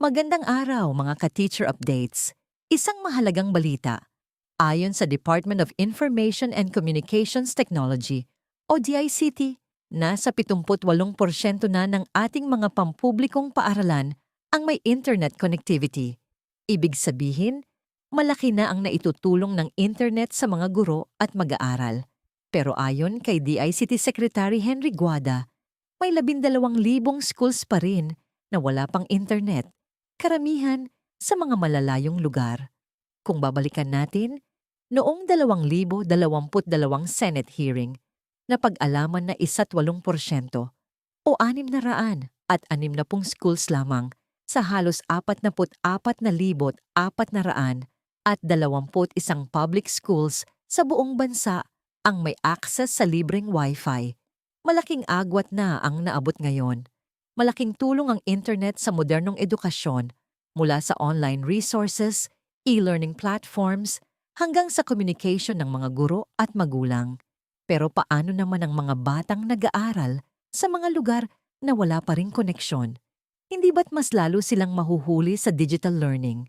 Magandang araw mga ka-teacher updates. Isang mahalagang balita. Ayon sa Department of Information and Communications Technology o DICT, nasa 78% na ng ating mga pampublikong paaralan ang may internet connectivity. Ibig sabihin, malaki na ang naitutulong ng internet sa mga guro at mag-aaral. Pero ayon kay DICT Secretary Henry Guada, may 12,000 schools pa rin na wala pang internet, karamihan sa mga malalayong lugar. Kung babalikan natin, noong 2022 Senate hearing, napag-alaman na 18% o 600 at 60 schools lamang sa halos 44,400 at 21 public schools sa buong bansa ang may access sa libreng Wi-Fi. Malaking agwat na ang naabot ngayon. Malaking tulong ang internet sa modernong edukasyon mula sa online resources, e-learning platforms, hanggang sa communication ng mga guro at magulang. Pero paano naman ang mga batang nag-aaral sa mga lugar na wala pa ring koneksyon? Hindi ba't mas lalo silang mahuhuli sa digital learning?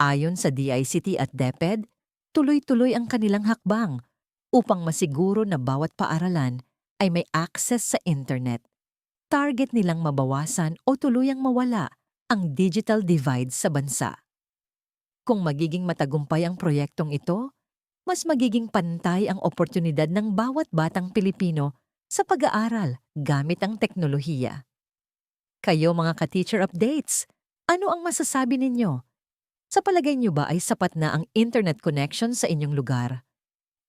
Ayon sa DICT at DepEd, tuloy-tuloy ang kanilang hakbang upang masiguro na bawat paaralan ay may access sa internet. Target nilang mabawasan o tuluyang mawala ang digital divide sa bansa. Kung magiging matagumpay ang proyektong ito, mas magiging pantay ang oportunidad ng bawat batang Pilipino sa pag-aaral gamit ang teknolohiya. Kayo mga ka-teacher updates, ano ang masasabi ninyo? Sa palagay niyo ba ay sapat na ang internet connection sa inyong lugar?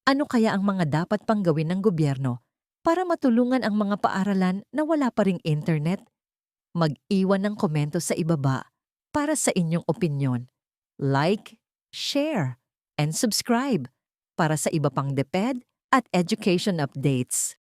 Ano kaya ang mga dapat pang gawin ng gobyerno para matulungan ang mga paaralan na wala pa ring internet? Mag-iwan ng komento sa ibaba para sa inyong opinyon. Like, share, and subscribe para sa iba pang DepEd at education updates.